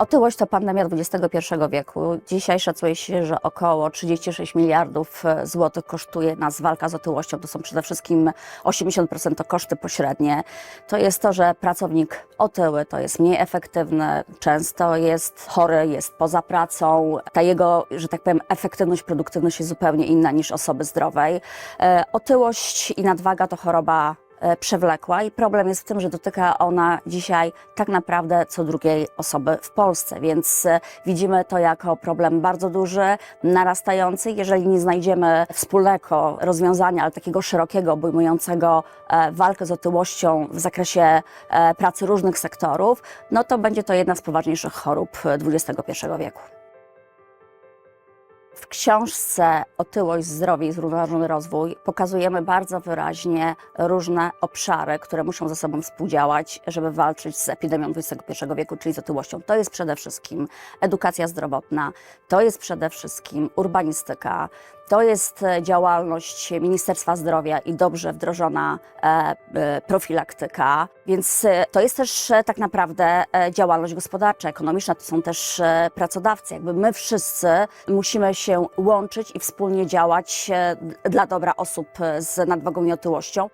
Otyłość to pandemia XXI wieku. Dzisiaj szacuje się, że około 36 miliardów e, złotych kosztuje nas walka z otyłością. To są przede wszystkim 80% to koszty pośrednie. To jest to, że pracownik otyły to jest mniej efektywny, często jest chory, jest poza pracą. Ta jego, że tak powiem, efektywność, produktywność jest zupełnie inna niż osoby zdrowej. E, Otyłość i nadwaga to choroba przewlekła i problem jest w tym, że dotyka ona dzisiaj tak naprawdę co drugiej osoby w Polsce, więc e, widzimy to jako problem bardzo duży, narastający. Jeżeli nie znajdziemy wspólnego rozwiązania, ale takiego szerokiego, obejmującego e, walkę z otyłością w zakresie e, pracy różnych sektorów, no to będzie to jedna z poważniejszych chorób e, XXI wieku. W książce Otyłość, zdrowie i zrównoważony rozwój pokazujemy bardzo wyraźnie różne obszary, które muszą ze sobą współdziałać, żeby walczyć z epidemią XXI wieku, czyli z otyłością. To jest przede wszystkim edukacja zdrowotna, to jest przede wszystkim urbanistyka, to jest e, działalność Ministerstwa Zdrowia i dobrze wdrożona e, e, profilaktyka, więc to jest też tak naprawdę działalność gospodarcza, ekonomiczna, to są też pracodawcy. Jakby my wszyscy musimy się łączyć i wspólnie działać dla dobra osób z nadwagą i otyłością.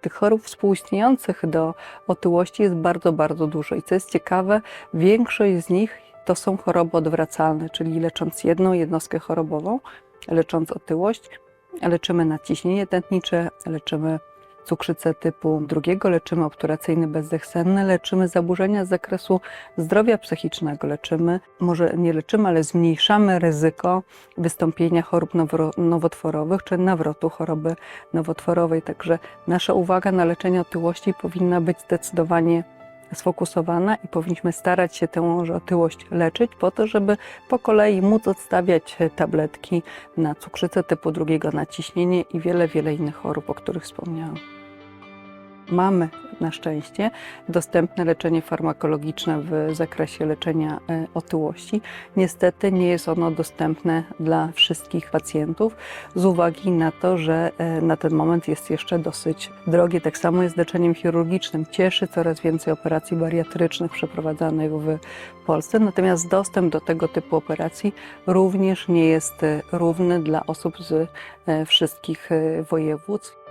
Tych chorób współistniejących do otyłości jest bardzo, bardzo dużo. I co jest ciekawe, większość z nich to są choroby odwracalne, czyli lecząc jedną jednostkę chorobową, lecząc otyłość, leczymy nadciśnienie tętnicze, leczymy cukrzycę typu drugiego, leczymy obturacyjny bezdech senny, leczymy zaburzenia z zakresu zdrowia psychicznego, leczymy, może nie leczymy, ale zmniejszamy ryzyko wystąpienia chorób nowotworowych czy nawrotu choroby nowotworowej. Także nasza uwaga na leczenie otyłości powinna być zdecydowanie sfokusowana i powinniśmy starać się tę otyłość leczyć po to, żeby po kolei móc odstawiać tabletki na cukrzycę typu drugiego, na ciśnienie i wiele, wiele innych chorób, o których wspomniałam. Mamy na szczęście dostępne leczenie farmakologiczne w zakresie leczenia e, otyłości. Niestety nie jest ono dostępne dla wszystkich pacjentów z uwagi na to, że e, na ten moment jest jeszcze dosyć drogie. Tak samo jest z leczeniem chirurgicznym. Cieszy coraz więcej operacji bariatrycznych przeprowadzanych w Polsce, natomiast dostęp do tego typu operacji również nie jest e, równy dla osób z wszystkich województw.